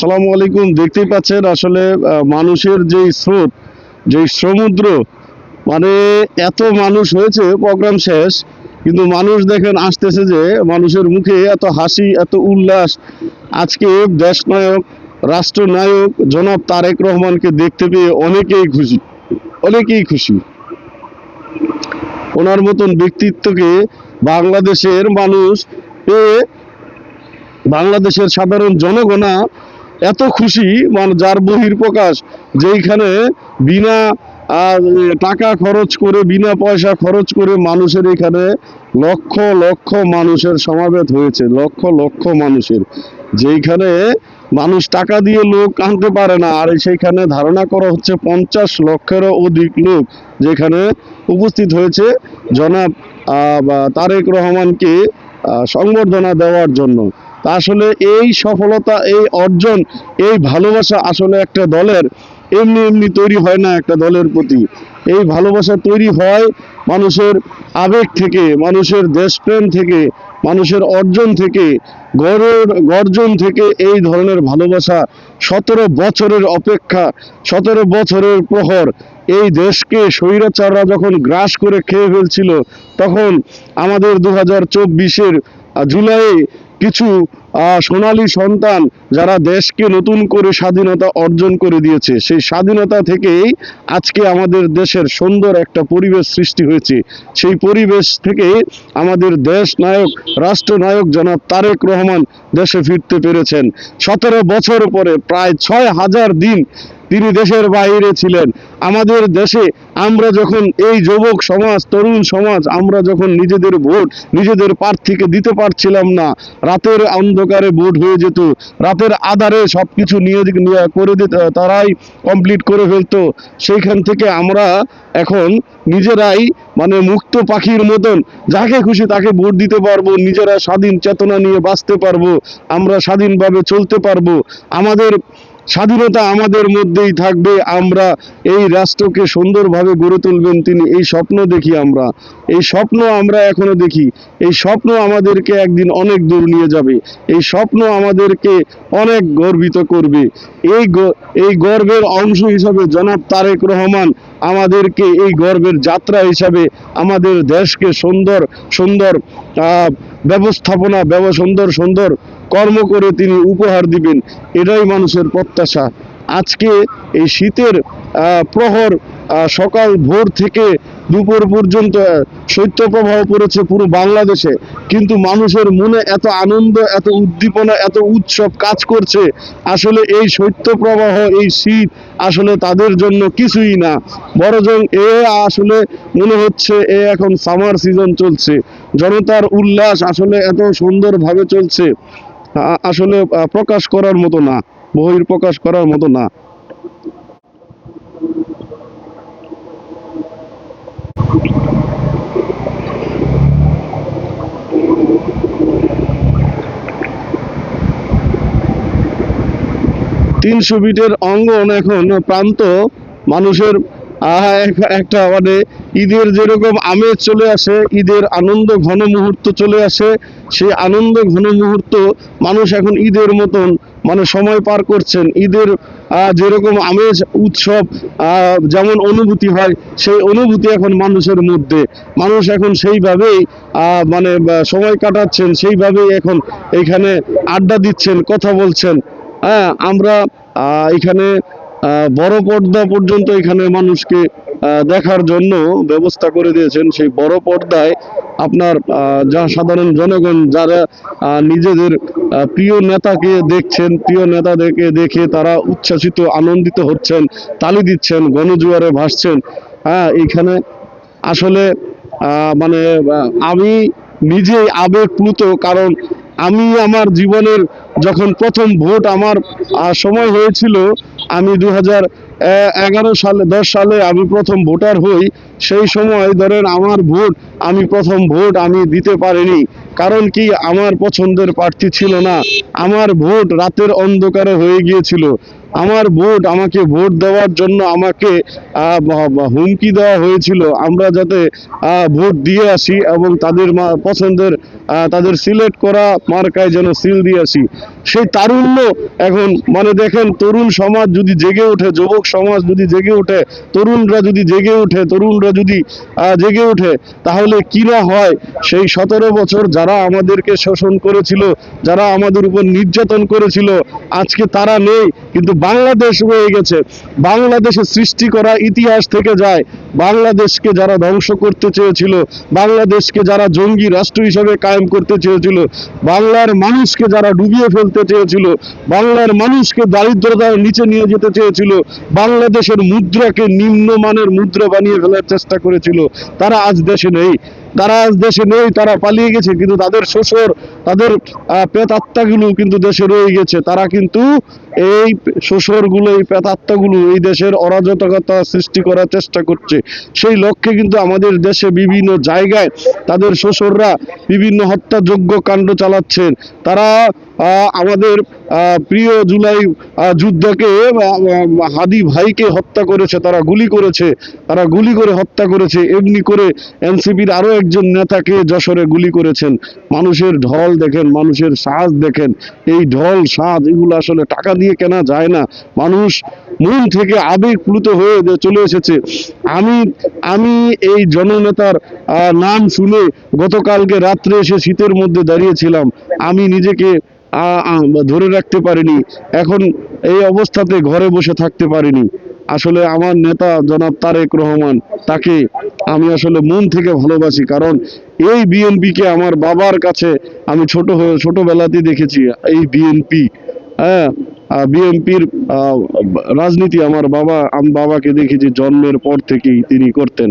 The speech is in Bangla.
আসসালামু আলাইকুম। দেখতেই পাচ্ছেন আসলে মানুষের যেই স্রোত, যেই সমুদ্র মানে এত মানুষ হয়েছে, প্রোগ্রাম শেষ, কিন্তু মানুষ দেখেন আসতেছে যে, মানুষের মুখে এত হাসি, এত উল্লাস। আজকে দেশনায়ক, রাষ্ট্রনায়ক জনাব তারেক রহমানকে দেখতে পেয়ে অনেকেই খুশি অনেকেই খুশি। ওনার মতন ব্যক্তিত্বকে বাংলাদেশের মানুষ পেয়ে বাংলাদেশের সাধারণ জনগণা এত খুশি মানে যার বহির প্রকাশ যেইখানে বিনা টাকা খরচ করে, বিনা পয়সা খরচ করে মানুষের এখানে লক্ষ লক্ষ মানুষের সমাবেত হয়েছে, লক্ষ লক্ষ মানুষের। যেইখানে মানুষ টাকা দিয়ে লোক আনতে পারে না, আর সেইখানে ধারণা করা হচ্ছে পঞ্চাশ লক্ষেরও অধিক লোক যেখানে উপস্থিত হয়েছে। জনাব তারেক রহমানকে সংবর্ধনা দেওয়ার জন্য। তা আসলে এই সফলতা, এই অর্জন, এই ভালোবাসা আসলে একটা দলের, এমনি এমনি তৈরি হয় না একটা দলের প্রতি। এই ভালোবাসা তৈরি হয় মানুষের আবেগ থেকে, মানুষের দেশপ্রেম থেকে, মানুষের অর্জন থেকে, গড়ের, গর্জন থেকে এই ধরনের ভালোবাসা সতেরো বছরের অপেক্ষা, সতেরো বছরের প্রহর। এই দেশকে স্বৈরাচাররা যখন গ্রাস করে খেয়ে ফেলছিল, তখন আমাদের দু হাজার চব্বিশের জুলাইয়ে কিছু সোনালী সন্তান যারা দেশকে নতুন করে স্বাধীনতা অর্জন করে দিয়েছে, সেই স্বাধীনতা থেকেই আজকে আমাদের দেশের সুন্দর একটা পরিবেশ সৃষ্টি হয়েছে। সেই পরিবেশ থেকে আমাদের দেশ নায়ক রাষ্ট্রনায়ক জনাব তারেক রহমান দেশে ফিরতে পেরেছেন। সতেরো বছর পরে প্রায় ছয় হাজার দিন তিনি দেশের বাইরে ছিলেন। আমাদের দেশে আমরা যখন এই যুবক সমাজ, তরুণ সমাজ, আমরা যখন নিজেদের ভোট, নিজেদের প্রার্থীকে দিতে পারছিলাম না, রাতের অন্ধকারে ভোট হয়ে যেত, রাতের আধারে সবকিছু নিয়ে নিয়ে করে দিত, তারাই কমপ্লিট করে ফেলতো। সেইখান থেকে আমরা এখন নিজেরাই মানে মুক্ত পাখির মতন, যাকে খুশি তাকে ভোট দিতে পারব, নিজেরা স্বাধীন চেতনা নিয়ে বাঁচতে পারব, আমরা স্বাধীনভাবে চলতে পারব। আমাদের স্বাধীনতা আমাদের মধ্যেই থাকবে। আমরা এই রাষ্ট্রকে সুন্দরভাবে গড়ে তুলবেন তিনি। এই স্বপ্ন দেখি আমরা। এই স্বপ্ন আমরা এখনও দেখি। এই স্বপ্ন আমাদেরকে একদিন অনেক দূর নিয়ে যাবে। এই স্বপ্ন আমাদেরকে অনেক গর্বিত করবে। এই এই গর্বের অংশ হিসাবে জনাব তারেক রহমান আমাদেরকে এই গর্বের যাত্রা হিসাবে আমাদের দেশকে সুন্দর সুন্দর ব্যবস্থাপনা, ব্যব, সুন্দর সুন্দর কর্ম করে তিনি উপহার দিবেন। এটাই মানুষের প্রত্যাশা। আজকে এই শীতের প্রহর সকাল ভোর থেকে দুপুর পর্যন্ত শৈত্যপ্রবাহ পড়েছে পুরো বাংলাদেশে। কিন্তু মানুষের মনে এত আনন্দ, এত উদ্দীপনা, এত উৎসব কাজ করছে। আসলে এই শৈত্যপ্রবাহ, এই শীত আসলে তাদের জন্য কিছুই না। বরং এ আসলে মনে হচ্ছে এ এখন সামার সিজন চলছে। জনতার উল্লাস আসলে এত সুন্দরভাবে চলছে আসলে প্রকাশ করার মতো না। বহির প্রকাশ করার মতো না। তিনশো ফিটের অঙ্গন এখন প্রান্ত, মানুষের একটা মানে ঈদের যেরকম আমেজ চলে আসে, ঈদের আনন্দ ঘন মুহূর্ত চলে আসে, সেই আনন্দ ঘন মুহূর্ত মানুষ এখন ঈদের মতন মানে সময় পার করছেন। ঈদের যেরকম আমেজ, উৎসব যেমন অনুভূতি হয়, সেই অনুভূতি এখন মানুষের মধ্যে। মানুষ এখন সেইভাবেই মানে সময় কাটাচ্ছেন, সেইভাবেই এখন এখানে আড্ডা দিচ্ছেন, কথা বলছেন। হ্যাঁ আমরা এখানে বড় পর্দা পর্যন্ত এখানে মানুষকে দেখার জন্য ব্যবস্থা করে দিয়েছেন। সেই বড় পর্দায় আপনার যা সাধারণ জনগণ, যারা নিজেদের প্রিয় নেতাকে দেখছেন, প্রিয় নেতাদেরকে দেখে তারা উচ্ছ্বাসিত, আনন্দিত হচ্ছেন, তালি দিচ্ছেন, গণজোয়ারে ভাসছেন। হ্যাঁ এখানে আসলে মানে আমি নিজেই আবেগপ্লুত, কারণ আমি আমার জীবনের যখন প্রথম ভোট আমার সময় হয়েছিল, আমি দু এগারো সালে, দশ সালে আমি প্রথম ভোটার হই, সেই সময় ধরেন আমার ভোট, আমি প্রথম ভোট আমি দিতে পারিনি। কারণ কি? আমার পছন্দের প্রার্থী ছিল না। আমার ভোট রাতের অন্ধকারে হয়ে গিয়েছিল। আমার ভোট, আমাকে ভোট দেওয়ার জন্য আমাকে হুমকি দেওয়া হয়েছিল। আমরা যাতে ভোট দিয়ে আসি এবং তাদের পছন্দের তাদের সিলেক্ট করা মার্কায় যেন সিল দিয়ে আসি। সেই তারুণ্য এখন মানে দেখেন তরুণ সমাজ যদি জেগে ওঠে, যুবক সমাজ যদি জেগে ওঠে, তরুণরা যদি জেগে ওঠে, তরুণরা যদি জেগে ওঠে, তাহলে কি না হয়? সেই সতেরো বছর যারা আমাদেরকে শোষণ করেছিল, যারা আমাদের উপর নির্যাতন করেছিল, আজকে তারা নেই। কিন্তু বাংলাদেশ রয়ে গেছে। বাংলাদেশে সৃষ্টি করা ইতিহাস থেকে যায়। বাংলাদেশকে যারা ধ্বংস করতে চেয়েছিল, বাংলাদেশকে যারা জঙ্গি রাষ্ট্র হিসেবে কায়েম করতে চেয়েছিল, বাংলার মানুষকে যারা ডুবিয়ে ফেলতে চেয়েছিল, বাংলার মানুষকে দারিদ্রতার নিচে নিয়ে যেতে চেয়েছিল, বাংলাদেশের মুদ্রাকে নিম্নমানের মুদ্রা বানিয়ে ফেলার চেষ্টা করেছিল, তারা আজ দেশে নেই। তারা আজ দেশে নেই, তারা পালিয়ে গেছে, কিন্তু তাদের শ্বশুর তাদের প্রেতাত্মাগুলো কিন্তু দেশে রয়ে গেছে। তারা কিন্তু এই শ্বশুরগুলো এই প্রেতাত্মাগুলো এই দেশের অরাজকতা সৃষ্টি করার চেষ্টা করছে। সেই লক্ষ্যে কিন্তু আমাদের দেশে বিভিন্ন জায়গায় তাদের শ্বশুররা বিভিন্ন হত্যাযোগ্য কাণ্ড চালাচ্ছেন। তারা আমাদের প্রিয় জুলাই যুদ্ধকে হাদি ভাইকে হত্যা করেছে, তারা গুলি করেছে, তারা গুলি করে হত্যা করেছে। এমনি করে এনসিপির আরও একজন নেতাকে যশোরে গুলি করেছেন। মানুষের ঢল দেখেন, মানুষের সাজ দেখেন, এই ঢল সাজ, এগুলো আসলে টাকা দিয়ে কেনা যায় না। মানুষ মন থেকে আবেগ প্লুত হয়ে চলে এসেছে। আমি আমি এই জননেতার নাম শুনে গতকালকে রাত্রে এসে শীতের মধ্যে দাঁড়িয়েছিলাম। আমি নিজেকে ধরে রাখতে পারিনি। এখন এই অবস্থাতে ঘরে বসে থাকতে পারিনি। আসলে আমার নেতা জনাব তারেক রহমান, তাকে আমি আসলে মন থেকে ভালোবাসি। কারণ এই বিএনপিকে আমার বাবার কাছে আমি ছোট হয়ে, ছোটবেলাতেই দেখেছি এই বিএনপি। হ্যাঁ বিএনপির রাজনীতি আমার বাবা, আমি বাবাকে দেখেছি জন্মের পর থেকেই তিনি করতেন।